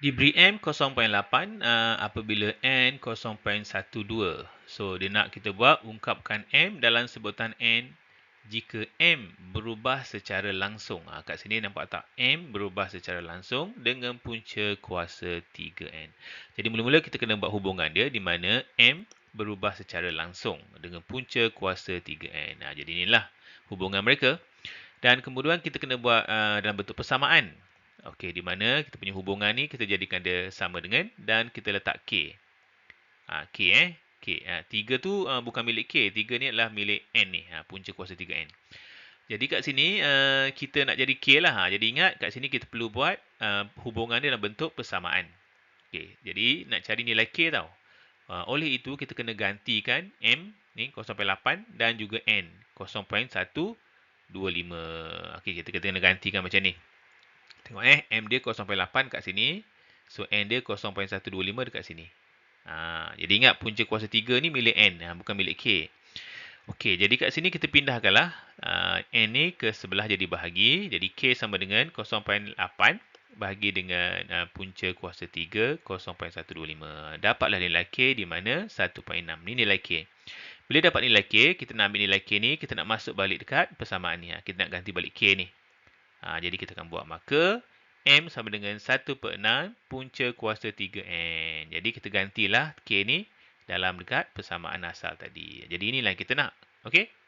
Diberi M 0.8 uh, apabila N 0.12. So, dia nak kita buat ungkapkan M dalam sebutan N jika M berubah secara langsung. Ha, kat sini nampak tak? M berubah secara langsung dengan punca kuasa 3N. Jadi, mula-mula kita kena buat hubungan dia di mana M berubah secara langsung dengan punca kuasa 3N. Ha, jadi, inilah hubungan mereka. Dan kemudian kita kena buat uh, dalam bentuk persamaan. Okey, di mana kita punya hubungan ni kita jadikan dia sama dengan dan kita letak K. Ha, K eh. K. Ha, 3 tu uh, bukan milik K. 3 ni adalah milik N ni. Ha, punca kuasa 3N. Jadi kat sini uh, kita nak jadi K lah. Ha, jadi ingat kat sini kita perlu buat uh, hubungan dia dalam bentuk persamaan. Okey, jadi nak cari nilai K tau. Uh, oleh itu kita kena gantikan M ni 0.8 dan juga N 0.125. Okey, kita kena gantikan macam ni. Tengok eh, M dia 0.8 kat sini. So, N dia 0.125 dekat sini. Ha, jadi ingat punca kuasa 3 ni milik N, ha, bukan milik K. Okey, jadi kat sini kita pindahkanlah uh, N ni ke sebelah jadi bahagi. Jadi K sama dengan 0.8 bahagi dengan uh, punca kuasa 3, 0.125. Dapatlah nilai K di mana 1.6. Ni nilai K. Bila dapat nilai K, kita nak ambil nilai K ni, kita nak masuk balik dekat persamaan ni. Ha. Kita nak ganti balik K ni. Ha, jadi kita akan buat maka M sama dengan 1 per 6 punca kuasa 3N. Jadi kita gantilah K ni dalam dekat persamaan asal tadi. Jadi inilah yang kita nak. Okey?